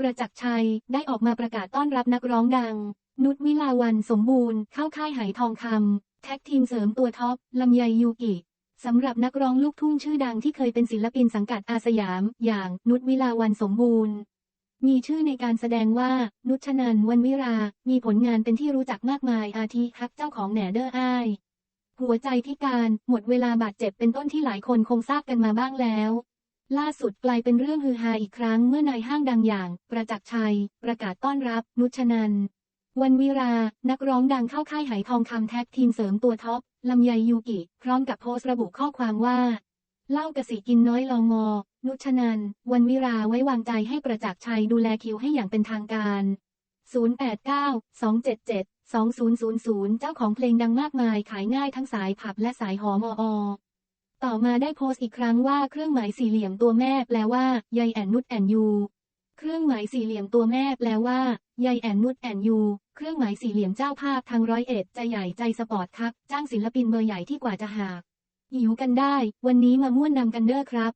ประจักษ์ชัยได้ออกมาประกาศต้อนรับนักร้องดัง นุชวิลาวันสมบูรณ์ เข้าค่ายไหทองคำแท็กทีมเสริมตัวท็อปลำไยยูกิสำหรับนักร้องลูกทุ่งชื่อดังที่เคยเป็นศิลปินสังกัดอาสยาม อย่างนุชวิลาวันสมบูรณ์ มีชื่อในการแสดงว่า นุชนันวันวิรา มีผลงานเป็นที่รู้จักมากมายอาทิฮักเจ้าของแหนเดอร์อ้ายหัวใจพิการ หมดเวลาบาดเจ็บเป็นต้นที่หลายคนคงทราบกันมาบ้างแล้ว ล่าสุดกลายเป็นเรื่องฮือฮาอีกครั้งเมื่อนายห้างดังอย่าง ประจักษ์ชัย ประกาศต้อนรับ นุชนัน วันวิรา นักร้องดังเข้าค่ายไหทองคำแท็กทีมเสริมตัวท็อปลำไยยูกิ พร้อมกับโพสต์ระบุข้อความว่า เล่ากระสีกินน้อยลองงอ นุชนัน วันวิราไว้วางใจให้ประจักษ์ชัยดูแลคิวให้อย่างเป็นทางการ 089 277 2000 เจ้าของเพลงดังมากมายขายง่ายทั้งสายผับและสายหอมอ ต่อมาได้โพสต์อีกครั้งว่าเครื่องหมายสี่เหลี่ยมตัวแม่แปลว่ายายแอนนุชแอนยูเครื่องหมายสี่เหลี่ยมตัวแม่แปลว่ายายแอนนุชแอนยูเครื่องหมายสี่เหลี่ยมเจ้าภาพทางร้อยเอ็ดใจใหญ่ใจสปอร์ตครับจ้างศิลปินเบอร์ใหญ่ที่กว่าจะหากหิวกันได้ วันนี้มาม่วนนำกันเด้อครับ